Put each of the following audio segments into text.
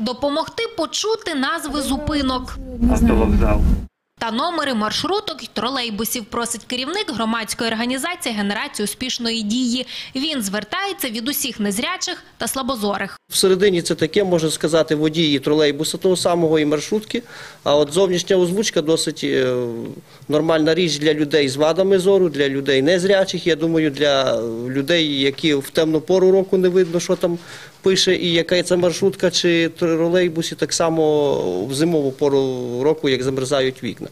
допомогти почути назви зупинок. Автовокзал. Та номери маршруток й тролейбусів просить керівник громадської організації «Генерація успішної дії». Він звертається від усіх незрячих та слабозорих. Всередині це таке, можна сказати, водії тролейбуса того самого і маршрутки. А от зовнішня озвучка досить е, нормальна річ для людей з вадами зору, для людей незрячих. Я думаю, для людей, які в темну пору року не видно, що там пише, і яка це маршрутка чи тролейбусі, так само в зимову пору року, як замерзають вікна.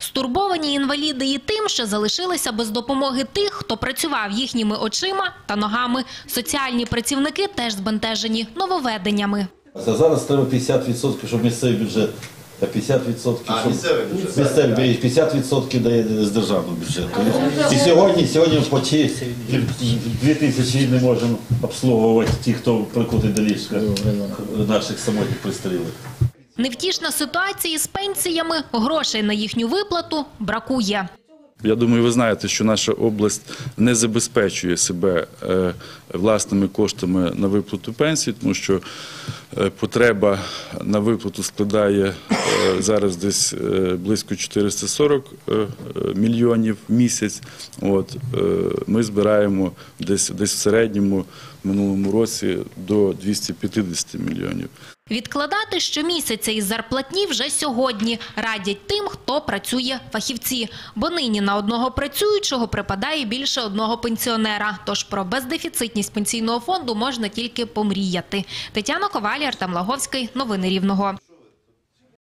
Стурбовані інваліди і тим, що залишилися без допомоги тих, хто працював їхніми очима та ногами. Соціальні працівники теж збентежені нововведеннями. За зараз треба 50%, щоб місцевий бюджет. Та 50%, А, місцевий бюджет. місцевий бюджет, 50% дає з державного бюджету. І сьогодні, сьогодні по 2 тисячі не можемо обслуговувати ті, хто прикутий до ліжка наших самотніх пристрілих. Невтішна ситуація з пенсіями, грошей на їхню виплату бракує. Я думаю, ви знаєте, що наша область не забезпечує себе е, власними коштами на виплату пенсій, тому що потреба на виплату складає е, зараз десь е, близько 440 е, е, мільйонів в місяць. От е, ми збираємо десь десь в середньому в минулому році до 250 мільйонів. Відкладати щомісяця із зарплатні вже сьогодні радять тим, хто працює фахівці. Бо нині на одного працюючого припадає більше одного пенсіонера. Тож про бездефіцитність пенсійного фонду можна тільки помріяти. Тетяна Коваль, Артем Лаговський. Новини Рівного.